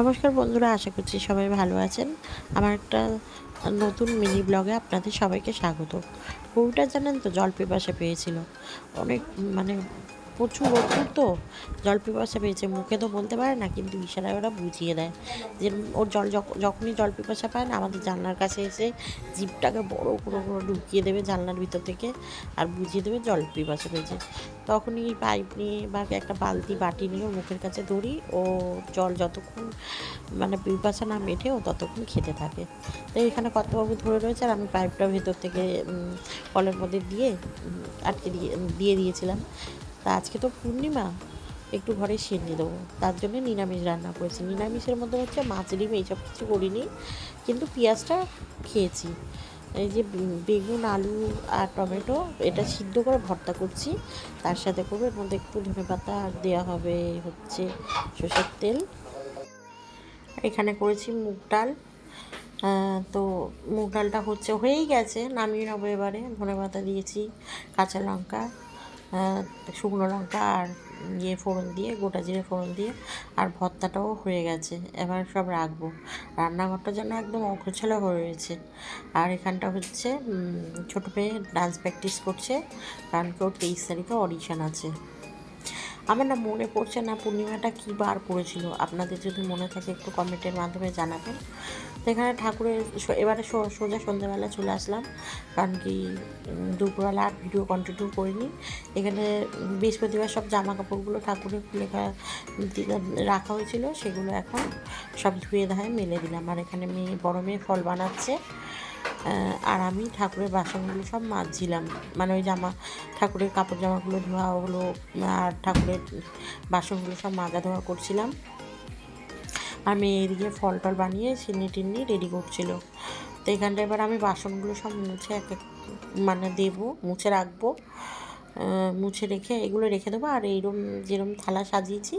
নমস্কার বন্ধুরা, আশা করছি সবাই ভালো আছেন। আমার একটা নতুন মিনি ব্লগে আপনাদের সবাইকে স্বাগত। বউটা জানেন তো জল পিপাসা পেয়েছিল। অনেক মানে প্রচুর প্রচুর তো। জল পিপাসা পেয়েছে। মুখে তো বলতে পারে না, কিন্তু ইশারায় ওরা বুঝিয়ে দেয় যে ওর জল যখ- যখনই জল পিপাসা পায় না, আমাদের জানলার কাছে এসে জিপটাকে বড় করে করে ঢুকিয়ে দেবে জানলার ভিতর থেকে আর বুঝিয়ে দেবে জল পিপাসা পেয়েছে। তখনই পাইপ নিয়ে বা একটা বালতি, বাটি নিয়ে মুখের কাছে ধরি, ও জল যতক্ষণ মানে পিপাসা না মেটে ও ততক্ষণ খেতে থাকে। তো এখানে কর্তবাবু ধরে রয়েছে আর আমি পাইপটা ভেতর থেকে কলের মধ্যে দিয়ে আটকে দিয়ে দিয়ে দিয়েছিলাম। তা আজকে তো পূর্ণিমা। একটু ঘরে সেনে দেবো। তার জন্য নিরামিষ রান্না করেছি। নিরামিষের মধ্যে হচ্ছে মাছ, ডিম এইসব কিছু করিনি, কিন্তু পেঁয়াজটা খেয়েছি। এই যে বেগুন, আলু আর টমেটো এটা সিদ্ধ করে ভর্তা করছি। তার সাথে করব এর মধ্যে একটু ধনে পাতা আর দেওয়া হবে হচ্ছে সর্ষের তেল। এখানে করেছি মুগ ডাল। তো মুগ ডালটা হচ্ছে হয়েই গেছে, নামিয়ে নেব এবারে। ধনে পাতা দিয়েছি, কাঁচা লঙ্কা শুকনো লঙ্কা আর ইয়ে ফোড়ন দিয়ে, গোটা জিরে ফোড়ন দিয়ে, আর ভর্তাটাও হয়ে গেছে। এবার সব রাখব। রান্নাঘরটা যেন একদম অগোছালো হয়ে রয়েছে। আর এখানটা হচ্ছে ছোটো মেয়ে ডান্স প্র্যাকটিস করছে, কারণ কি ওর তেইশ তারিখে অডিশন আছে। আমার না মনে পড়ছে না পূর্ণিমাটা কী বার পড়েছিল। আপনাদের যদি মনে থাকে একটু কমেন্টের মাধ্যমে জানাবেন। এখানে ঠাকুরের এবারে সোজা সন্ধ্যাবেলা চলে আসলাম। কারণ কি দুপুরবেলা আর ভিডিও কন্টিনিউ করিনি। এখানে বৃহস্পতিবার সব জামা কাপড়গুলো ঠাকুরের খুলে রাখা হয়েছিল। সেগুলো এখন সব ধুয়ে ধায়ে মেলে দিলাম। আর এখানে মেয়ে, বড় মেয়ে ফল বানাচ্ছে। আর আমি ঠাকুরের বাসনগুলো সব মাজছিলাম। মানে ওই জামা, ঠাকুরের কাপড় জামাগুলো ধোয়া ওগুলো আর ঠাকুরের বাসনগুলো সব মাজা ধোয়া করছিলাম। আর মেয়ে এদিকে ফল টল বানিয়ে সিন্নি টিন্নি রেডি করছিল। তো এখানটা এবার আমি বাসনগুলো সব মুছে এক এক মানে দেবো, মুছে রাখব মুছে রেখে এগুলো রেখে দেবো। আর এইরকম যেরকম থালা সাজিয়েছি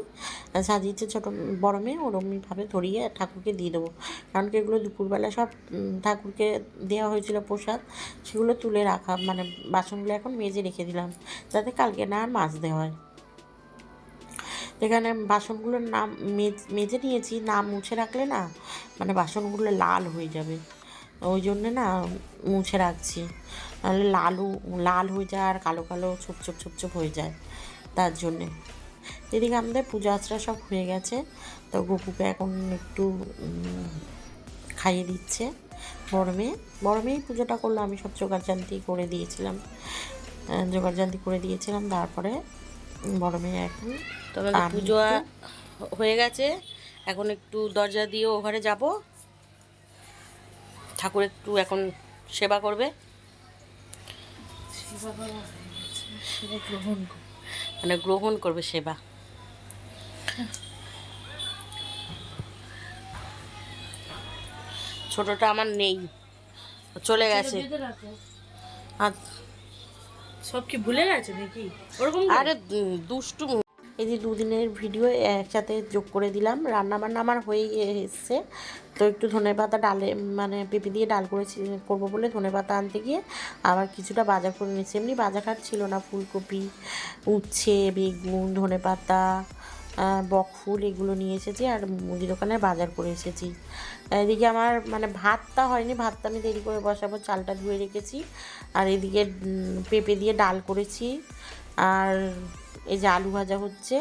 সাজিয়েছে ছোটো বড় মেয়ে, ওরমভাবে ধরিয়ে ঠাকুরকে দিয়ে দেবো। কারণ কি এগুলো দুপুরবেলা সব ঠাকুরকে দেওয়া হয়েছিল প্রসাদ, সেগুলো তুলে রাখা মানে বাসনগুলো এখন মেজে রেখে দিলাম, যাতে কালকে না আর মাজতে হয়। এখানে বাসনগুলোর নাম মেজ- নিয়েছি না মুছে রাখলে না মানে বাসনগুলো লাল হয়ে যাবে। ওই জন্যে না মুছে রাখছি। নাহলে লালু লাল হয়ে যায় আর কালো কালো ছোপ ছোপ ছোপ ছোপ হয়ে যায় তার জন্যে। এদিকে আমাদের পূজা আচরা সব হয়ে গেছে। তো গপুকে এখন একটু খাইয়ে দিচ্ছে বড় মেয়ে। পুজোটা করল আমি সব জোগাড়জান্তি করে দিয়েছিলাম। আহ, জোগাড়জান্তি করে দিয়েছিলাম তারপরে বড় মেয়ে এখন। তো আমাদের পুজো হয়ে গেছে। এখন একটু দরজা দিয়ে ও ঘরে যাব। ঠাকুর একটু এখন সেবা করবে। মানে গ্রহণ করবে সেবা। ছোটটা আমার নেই। চলে গেছে। আর সব কি ভুলে গেছে নাকি? ওরকম আরে দুষ্টু এই যে দুদিনের ভিডিও একসাথে যোগ করে দিলাম। রান্না বান্না আমার হয়ে এসছে। তো একটু ধনে পাতা ডালে মানে পেঁপে দিয়ে ডাল করেছি, করব বলে ধনে পাতা আনতে গিয়ে আবার কিছুটা বাজার করে নিয়েছি এমনি বাজার হাট ছিল না, ফুলকপি, উচ্ছে, বেগুন ধনে পাতা আহ, বকফুল এগুলো নিয়ে এসেছি আর মুদি দোকানের বাজার করে এসেছি। এদিকে আমার মানে ভাতটা হয়নি ভাতটা আমি দেরি করে বসাবো চালটা ধুয়ে রেখেছি। আর এদিকে পেঁপে দিয়ে ডাল করেছি। আর এই যে আলু ভাজা হচ্ছে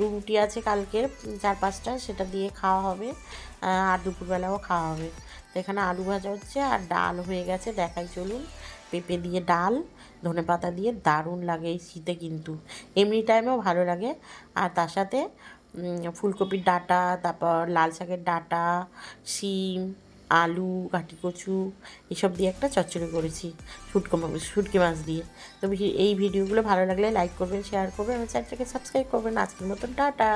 রুটি আছে কালকের, চার পাঁচটা, সেটা দিয়ে খাওয়া হবে আর দুপুরবেলাও খাওয়া হবে। তো এখানে আলু ভাজা হচ্ছে আর ডাল হয়ে গেছে, দেখাই চলুন। পেঁপে দিয়ে ডাল, ধনে পাতা দিয়ে দারুণ লাগে এই শীতে কিন্তু। এমনি টাইমেও ভালো লাগে। আর তার সাথে ফুলকপির ডাঁটা, তারপর লাল শাকের ডাঁটা, শিম আলু ঘাটি কচু এসব দিয়ে একটা চচ্চড়ি করেছি, শুটকো শুটকি মাছ দিয়ে। তো এই ভিডিওগুলো ভালো লাগলে লাইক করবেন শেয়ার করবেন, আমার চ্যানেলটাকে সাবস্ক্রাইব করবেন। আজকের মতন, টাটা।